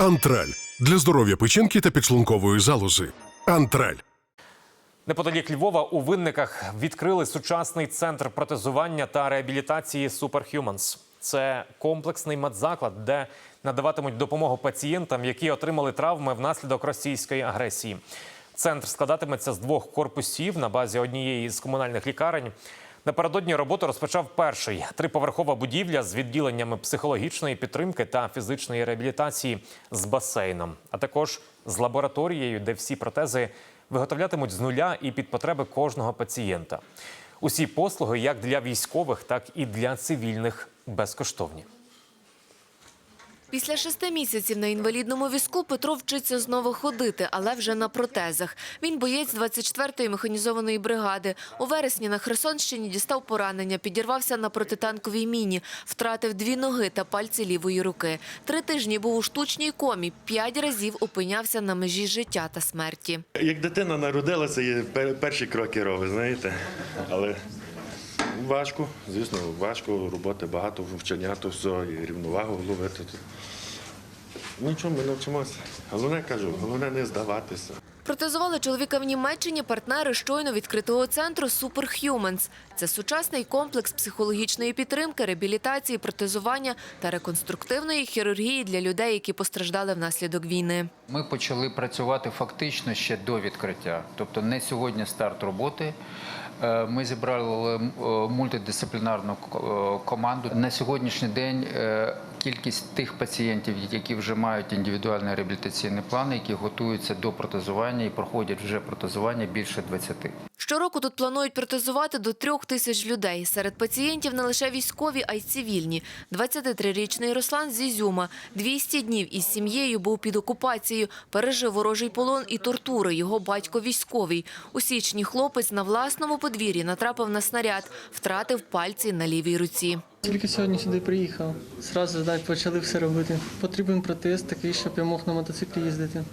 Антраль для здоров'я печінки та підшлункової залози. Антраль. Неподалік Львова у винниках відкрили сучасний центр протезування та реабілітації Superhumans. Це комплексний медзаклад, де надаватимуть допомогу пацієнтам, які отримали травми внаслідок російської агресії. Центр складатиметься з двох корпусів на базі однієї з комунальних лікарень. Напередодні роботу розпочав перший триповерхова будівля з відділеннями психологічної підтримки та фізичної реабілітації з басейном, а також з лабораторією, де всі протези виготовлятимуть з нуля і під потреби кожного пацієнта. Усі послуги, як для військових, так і для цивільних, безкоштовні. Після шести місяців на інвалідному візку Петро вчиться знову ходити, але вже на протезах. Він боєць 24-ї механізованої бригади. У вересні на Херсонщині дістав поранення, підірвався на протитанковій міні, втратив дві ноги та пальці лівої руки. Три тижні був у штучній комі, п'ять разів опинявся на межі життя та смерті. Як дитина народилася, перші кроки робить, знаєте. Але важко, звісно, важко, роботи багато, вивчення, то все, і рівновагу ловити. Нічого, ми навчимося. Головне кажу, головне не здаватися. Протезували чоловіка в Німеччині партнери щойно відкритого центру Superhumans. Це сучасний комплекс психологічної підтримки, реабілітації, протезування та реконструктивної хірургії для людей, які постраждали внаслідок війни. Ми почали працювати фактично ще до відкриття, тобто не сьогодні старт роботи. Е, Ми зібрали е, мультидисциплінарну е, команду. На сьогоднішній день кількість тих пацієнтів, які вже мають індивідуальний реабілітаційний план, які готуються до протезування і проходять вже протезування більше 20. Щороку тут планують протезувати до трьох тисяч людей. Серед пацієнтів не лише військові, а й цивільні. 23-річний Руслан з Ізюма 200 днів із сім'єю був під окупацією, пережив ворожий полон і тортури. Його батько військовий. У січні хлопець на власному подвір'ї натрапив на снаряд, втратив пальці на лівій руці. Тільки сьогодні сюди приїхав. Зразу так, почали все робити. Потрібен протез такий, щоб я мог на мотоциклі їздити.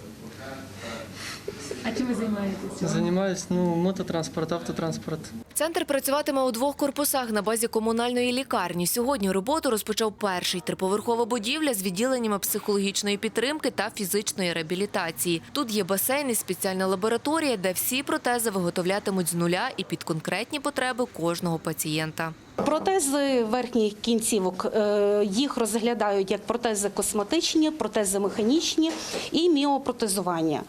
Чим ви займаєтеся? Займаюсь ну, мототранспорт, автотранспорт. Центр працюватиме у двох корпусах на базі комунальної лікарні. Сьогодні роботу розпочав перший триповерхова будівля з відділеннями психологічної підтримки та фізичної реабілітації. Тут є басейн і спеціальна лабораторія, де всі протези виготовлятимуть з нуля і під конкретні потреби кожного пацієнта. Протези верхніх кінцівок е, їх розглядають як протези косметичні, протези механічні і міопротезування.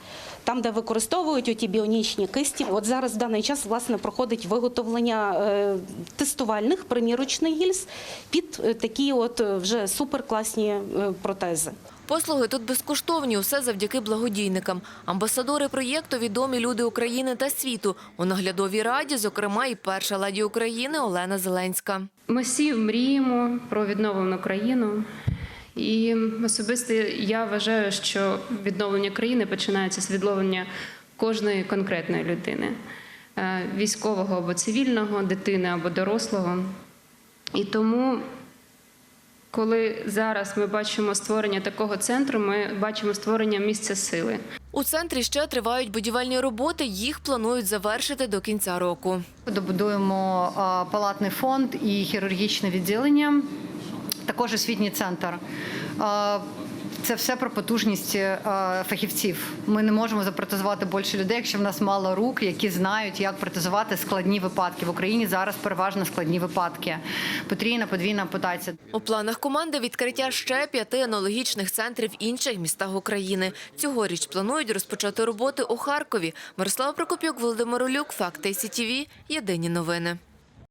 Там, де використовують оті біонічні кисті, от зараз в даний час власне проходить виготовлення е, тестувальних примірочних гільз під е, такі от вже суперкласні протези. Послуги тут безкоштовні, усе завдяки благодійникам. Амбасадори проєкту відомі люди України та світу. У наглядовій раді, зокрема, і перша леді України Олена Зеленська. Ми всі мріємо про відновлену країну. І особисто я вважаю, що відновлення країни починається з відновлення кожної конкретної людини Е, військового або цивільного, дитини або дорослого. І тому, коли зараз ми бачимо створення такого центру, ми бачимо створення місця сили. У центрі ще тривають будівельні роботи. Їх планують завершити до кінця року. Добудуємо палатний фонд і хірургічне відділення, також освітній центр. Це все про потужність фахівців. Ми не можемо запротезувати більше людей, якщо в нас мало рук, які знають, як протезувати складні випадки. В Україні зараз переважно складні випадки. Потрійна, подвійна ампутація. У планах команди відкриття ще п'яти аналогічних центрів інших містах України. Цьогоріч планують розпочати роботи у Харкові. Мирослава Прокопюк, Володимир Олюк, Факти СІТІВІ. Єдині новини.